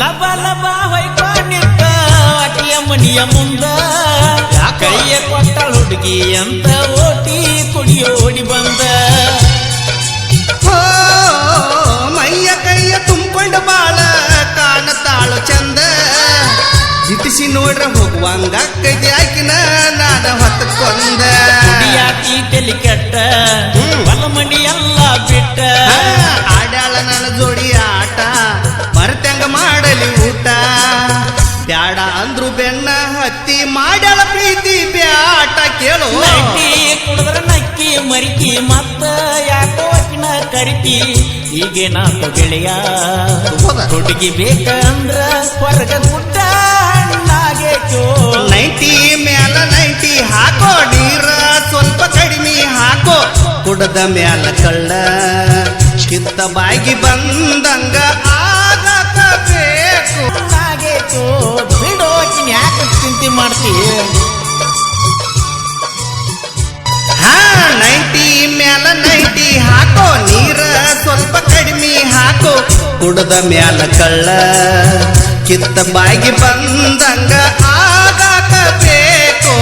ಲಬ ಲಬ ಹೊಯ್ಕೊಂಡಿದ್ದ ಅಟಿಯ ಮನಿಯ ಮುಂದ. ಕೈಯ ಕೊಟ್ಟಳ ಹುಡುಗಿ ಅಂತ ಓಟಿ ಕುಡಿಯೋಡಿ ಬಂದ. ಮೈಯ ಕೈಯ ತುಂಬಿಕೊಂಡ ಬಾಳ ಕಾಣತಾಳು ಚಂದ. ಇಟಿಸಿ ನೋಡ್ರ ಹೋಗುವಂಗ ಕೈದಿ ನಾನ ಹೊತ್ತಕೊಂದ. ಕುಡಿಯಾಕಿ ತೆಲಿ ಕೆಟ್ಟ. ಪ್ರೀತಿ ಬ್ಯಾಟ ಕೇಳು. ನೈಟಿ ಕುಡಿದ್ರ ನಕ್ಕಿ ಮರಿಕಿ ಮತ್ತ ಯಾಕೋ ಅಕ್ಕಿನ ಕರಿತಿ. ಈಗೇನಾತು ಗೆಳೆಯ. ಹೌದಾ? ಹುಡುಗಿ ಬೇಕಂದ್ರ ಹೊರಗ ಗುಡ್ಡ ಹಣ್ಣಾಗೆ ನೈಂಟಿ ಮ್ಯಾಲ ನೈಟಿ ಹಾಕೋ ನೀರ ಸ್ವಲ್ಪ ಕಡಿಮೆ ಹಾಕೋ. ಕುಡದ ಮ್ಯಾಲ ಕಳ್ಳ ಕಿತ್ತ ಬಾಯಿಗೆ ಬಂದಂಗ ಆಗಕ ಬೇಕು. ಹಣ್ಣಾಗೇಕೋ ಬಿಡೋ ಆಕಿನ ಯಾಕೆ ಚಿಂತೆ ಮಾಡ್ತಿ? ನೈಂಟಿ ಮ್ಯಾಲ ನೈಂಟಿ ಹಾಕೋ, ನೀರ ಸ್ವಲ್ಪ ಕಡಿಮೆ ಹಾಕೋ. ಕುಡದ ಮ್ಯಾಲ ಕಳ್ಳ, ಕಿತ್ತ ಬಾಯಿಗೆ ಬಂದಂಗ ಆಗಕ ಬೇಕು.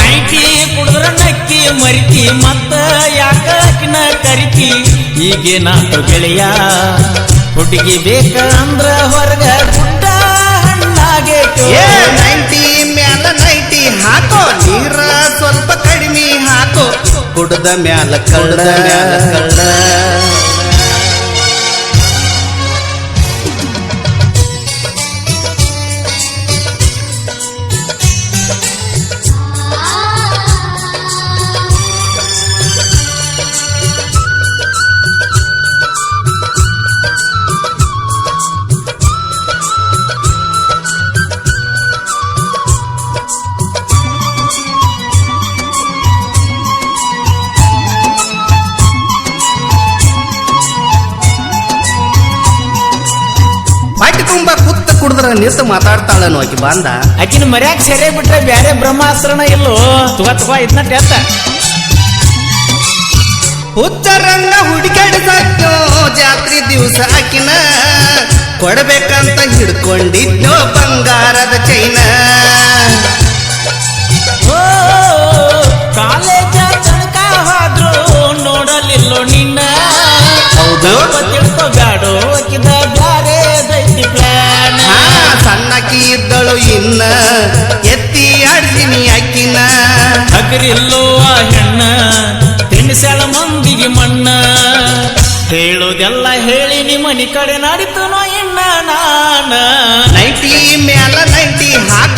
ನೈಟಿ ಕುಡಿದ್ರ ನಕ್ಕಿ ಮರಿತಿ, ಮತ್ತ ಯಾಕಿನ ಕರಿತಿ? ಈಗೇನಾದ್ರು ಗೆಳೆಯ, ಹುಡುಗಿ ಬೇಕಂದ್ರ ಹೊರಗ ಕುಡ್ದ ಮ್ಯಾಲ ಕಳ್ಳ. ಮ್ಯಾಲ ಕಳ್ಳ. ಕುಡಿದ್ರ ನಿಂತು ಮಾತಾಡ್ತಾಳನು ಆಕಿ ಬಂದ? ಆಕಿನ ಮರ್ಯಾಗ ಸೆರೆ ಬಿಟ್ರೆ ಬೇರೆ ಬ್ರಹ್ಮಾಸ್ತ್ರನ ಇಲ್ಲೋ? ತುಗ ತುಗ ಇದನ್ನ ಟೆತ್ತ. ಹುಚ್ಚರಂಗ ಹುಡುಕಾಡಿ ಜಾತ್ರಿ ಜಾತ್ರೆ ದಿವಸ ಆಕಿನ ಕೊಡ್ಬೇಕಂತ ಹಿಡ್ಕೊಂಡಿದ್ನೋ ಬಂಗಾರದ ಚೈನ ಇದ್ದಳು ಇನ್ನ ಎತ್ತಿ ಆಡ್ತೀನಿ ಅಕ್ಕಿನ. ಹಗರಿಲ್ಲೋ ಆ ಹೆಣ್ಣ ತಿನ್ನಿಸಳ ಮಂದಿಗೆ ಮಣ್ಣ. ಹೇಳೋದೆಲ್ಲ ಹೇಳಿ ನಿಮ್ಮನಿ ಕಡೆ ನೋ ಇನ್ನ ನಾನ. ನೈಟಿ ಮೇಲ ನೈಟಿ ಹಾಕೋ